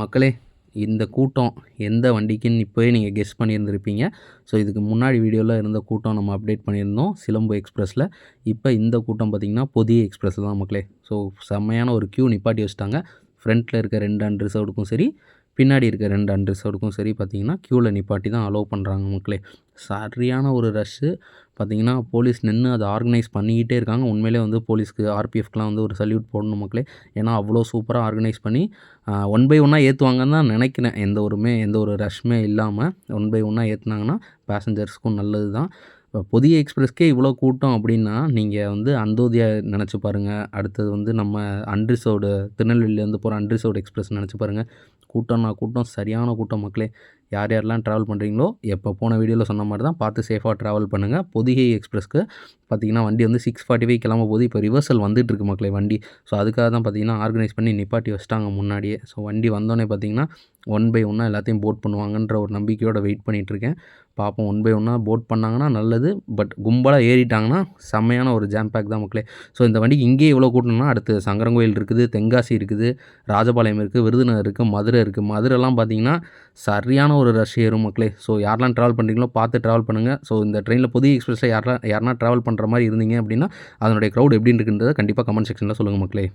மக்களே இந்த கூட்டம் எந்த வண்டிக்குன்னு இப்போவே நீங்கள் கெஸ் பண்ணியிருந்திருப்பீங்க. ஸோ இதுக்கு முன்னாடி வீடியோவில் இருந்த கூட்டம் நம்ம அப்டேட் பண்ணியிருந்தோம் சிலம்பு எக்ஸ்பிரஸில் இப்போ இந்த கூட்டம் பார்த்திங்கன்னா புதிய எக்ஸ்பிரஸ் தான் மக்களே. ஸோ செம்மையான ஒரு க்யூ நிப்பாட்டி வச்சுட்டாங்க. ஃப்ரண்ட்டில் இருக்க ரெண்டு அண்ட் ரிசர்வ்டுக்கும் சரி பின்னாடி இருக்க ரெண்டு அன்ரிசர்வ்டுக்கும் சரி பார்த்தீங்கன்னா க்யூவில் நிப்பாட்டி தான் அலோவ் பண்ணுறாங்க மக்களே. சரியான ஒரு ரஷ்ஷு பார்த்தீங்கன்னா போலீஸ் நின்று அதை ஆர்கனைஸ் பண்ணிக்கிட்டே இருக்காங்க. உண்மையிலே வந்து போலீஸ்க்கு ஆர்பிஎஃப்க்குலாம் வந்து ஒரு சல்யூட் போடணும் மக்களே. ஏன்னா அவ்வளோ சூப்பராக ஆர்கனைஸ் பண்ணி ஒன் பை ஒன்னாக ஏற்றுவாங்கன்னு தான் நினைக்கிறேன். எந்த ஒருமே எந்த ஒரு ரஷ்மே இல்லாமல் ஒன் பை ஒன்னாக ஏற்றுனாங்கன்னா பேசஞ்சர்ஸ்க்கும் நல்லது தான் இப்போ புதிய எக்ஸ்பிரஸ்க்கே இவ்வளோ கூட்டம் அப்படின்னா நீங்கள் வந்து அந்தோதியா நினச்சி பாருங்கள் அடுத்தது வந்து நம்ம அன்ரிசர்வ்டு திருநெல்வேலியிலேருந்து போகிற அன்ரிசர்வ்டு எக்ஸ்பிரஸ் நினச்சி பாருங்கள் கூட்டம்னா கூட்டம் சரியான கூட்டம் மக்களே. யார் யாரெல்லாம் ட்ராவல் பண்ணுறீங்களோ எப்போ போன வீடியோவில் சொன்ன மாதிரி தான் பார்த்து சேஃபாக ட்ராவல் பண்ணுங்கள் பொதிகை எக்ஸ்பிரஸ்க்கு பார்த்தீங்கன்னா வண்டி வந்து சிக்ஸ் ஃபார்ட்டி ஃபைவ் கிளம்ப போது இப்போ ரிவர்சல் வந்துட்டு இருக்கு மக்களே வண்டி. ஸோ அதுக்காக தான் பார்த்தீங்கன்னா ஆர்கனைஸ் பண்ணி நிப்பாட்டி வச்சிட்டாங்க முன்னாடியே. ஸோ வண்டி வந்தோடனே பார்த்தீங்கன்னா ஒன் பை ஒன்னாக எல்லாத்தையும் போட் பண்ணுவாங்கன்ற ஒரு நம்பிக்கையோடு வெயிட் பண்ணிகிட்ருக்கேன் பார்ப்போம் ஒன் பை ஒன்னாக போட் பண்ணாங்கன்னா நல்லது. பட் கும்பலாக ஏறிட்டாங்கன்னா செம்மையான ஒரு ஜாம் பேக் தான் மக்களே. ஸோ இந்த வண்டிக்கு இங்கேயே இவ்வளோ கூட்டணும்னா அடுத்து சங்கரங்கோயில் இருக்குது தென்காசி இருக்குது ராஜபாளையம் இருக்குது விருதுநகர் இருக்குது மதுரை இருக்குது. மதுரைலாம் பார்த்தீங்கன்னா சரியான ஒரு ரஷ் ஏறும் மக்களே. ஸோ யாரெல்லாம் ட்ராவல் பண்ணுறீங்களோ பார்த்து ட்ராவல் பண்ணுங்கள் ஸோ இந்த ட்ரெயினில் புதிய எக்ஸ்பிரஸில் யாரெல்லாம் யாருனா ட்ராவல் பண்ணுற மாதிரி இருந்தீங்க அப்படின்னா அதனுடைய க்ரௌட் எப்படி இருக்குன்றதை கண்டிப்பாக கமெண்ட் செக்ஷனில் சொல்லுங்கள் மக்களே.